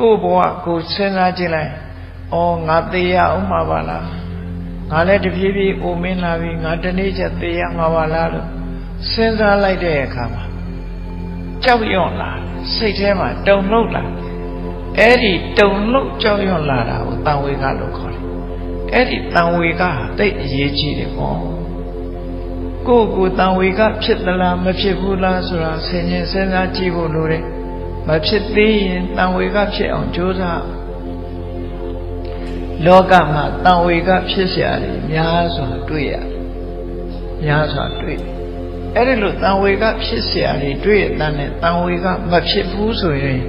ကိုယ့်ဘဝကိုယ်စဉ်းစားကြည့်လိုက်ဩငါသေရအောင်မှာပါလားငါလည်းတဖြည်းဖြည်းအိုမင်းလာပြီငါတနေ့ချက်သေရမှာပါလားလို့စဉ်းစားလိုက်တဲ့အခါမှာကြောက်ရွံ့လာစိတ်ထဲမှာတုန်လှုပ်လာအဲ့ဒီတုန်လှုပ်ကြောက်ရွံ့လာတာကိုတန်ဝေကလို့ခေါ်တယ်အဲ့ဒီတန်ဝေကဟာတိတ်အရေးကြီးတယ်ပေါ့ကိုယ့်ကိုယ်တန်ဝေကဖြစ်သလားမဖြစ်ဘူးလားဆိုတာဆင်ញင်စဉ်းစားကြည့်ဖို့လိုတယ် မဖြစ်သေးရင်တန်ဝေကဖြစ်အောင်ကြိုးစားလောကမှာတန်ဝေကဖြစ်เสียတယ်များစွာတွေ့ရတယ်များစွာတွေ့တယ်အဲ့ဒီလိုတန်ဝေကဖြစ်เสียတယ်တွေ့ရတဲ့နဲ့တန်ဝေကမဖြစ်ဘူးဆိုရင်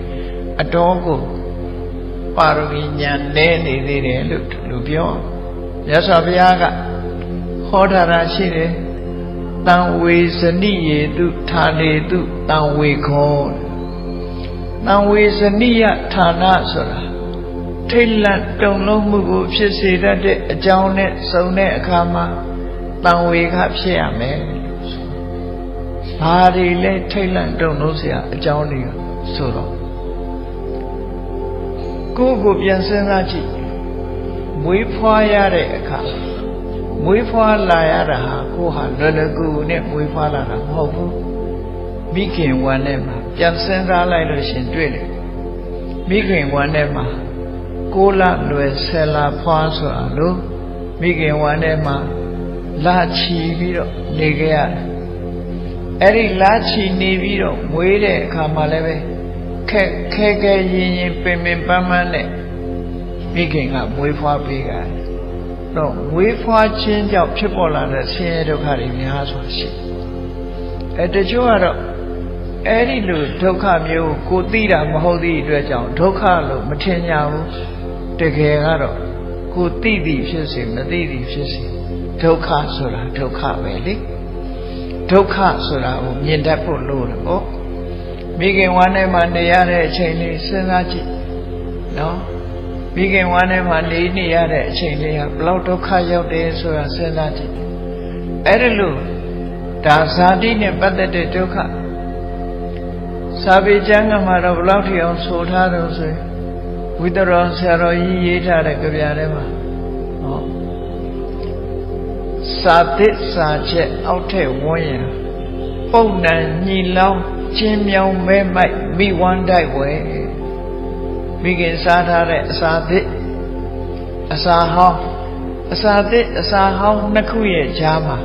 အတော်ကိုပါရမီညာနဲနေသေးတယ်လို့လူပြောမြတ်စွာဘုရားကဟောထားတာရှိတယ်တံဝေဇနိယေတုဌာနေတုတံဝေခော တံဝေဇနိယဌာနဆိုတာထိတ်လန့်တုန်လှုပ်မှုကိုဖြစ်စေတတ်တဲ့အကြောင်းနဲ့စုံတဲ့အခါမှာတံဝေကဖြစ်ရမယ်။ဘာတွေလဲထိတ်လန့်တုန်လှုပ်စရာအကြောင်းတွေကဆိုတော့ကိုယ့်ကိုပြန်စဉ်းစားကြည့်။မွေးဖွားရတဲ့အခါမွေးဖွားလာရတာဟာကိုဟာလွယ်လွယ်ကူကူနဲ့မွေးဖွားလာတာမဟုတ်ဘူး။ မိခင်ဝမ်းထဲမှာပြန်စဉ်းစားလိုက်လို့ရှင်တွေ့တယ်မိခင်ဝမ်းထဲမှာကိုလလွယ်ဆယ်လာဖွားဆိုတာလို့မိခင်ဝမ်းထဲမှာလာချီပြီးတော့နေခဲ့ရတယ်အဲ့ဒီလာချီနေပြီးတော့မွေးတဲ့အခါမှာလည်းပဲခက်ခဲခဲရင်ရင်ပင်ပင်ပန်းပန်းနဲ့မိခင်ကမွေးဖွားပေးကြတယ်တော့မွေးဖွားခြင်းကြောင့်ဖြစ်ပေါ်လာတဲ့ဆင်းရဲဒုက္ခတွေများစွာရှိအဲတချို့ကတော့ အဲ့ဒီလိုဒုက္ခမျိုးကိုသိတာမဟုတ်သည့်အတွက်ကြောင့်ဒုက္ခလို့မထင်ကြဘူးတကယ်ကတော့ကိုသိသည်ဖြစ်စေမသိသည်ဖြစ်စေဒုက္ခဆိုတာဒုက္ခပဲလေဒုက္ခဆိုတာကိုမြင်တတ်ဖို့လိုတယ်ပေါ့မိခင်ဝမ်းထဲမှာနေရတဲ့အချိန်လေးစဉ်းစားကြည့်နော်မိခင်ဝမ်းထဲမှာနေနေရတဲ့အချိန်လေးဟာဘလောက်ဒုက္ခရောက်တယ်ဆိုတာစဉ်းစားကြည့်အဲ့ဒီလိုဒါဇာတိနဲ့ပတ်သက်တဲ့ဒုက္ခ စာပေကျမ်းကမှာတော့ဘလောက်ထိအောင်ဆိုထားတော့ဆိုရင်ဝိတရောဆရာတော်ကြီးရေးထားတဲ့ကြပြထဲမှာဟောစာသစ်စာချက်အောက်ထက်ဝန်းရံပုံနံညီလောင်းချင်းမြောင်မဲမိုက်မိဝမ်းတိုက်ဝဲမိခင်စားထားတဲ့အစာသစ်အစာဟောင်းအစာသစ်အစာဟောင်းနှစ်ခုရဲ့ကြားမှာ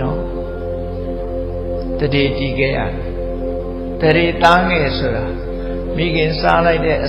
နော်တတိတီးခဲ့ရတယ် တရေသားငယ်ဆိုတာမိခင်စားလိုက်တဲ့အ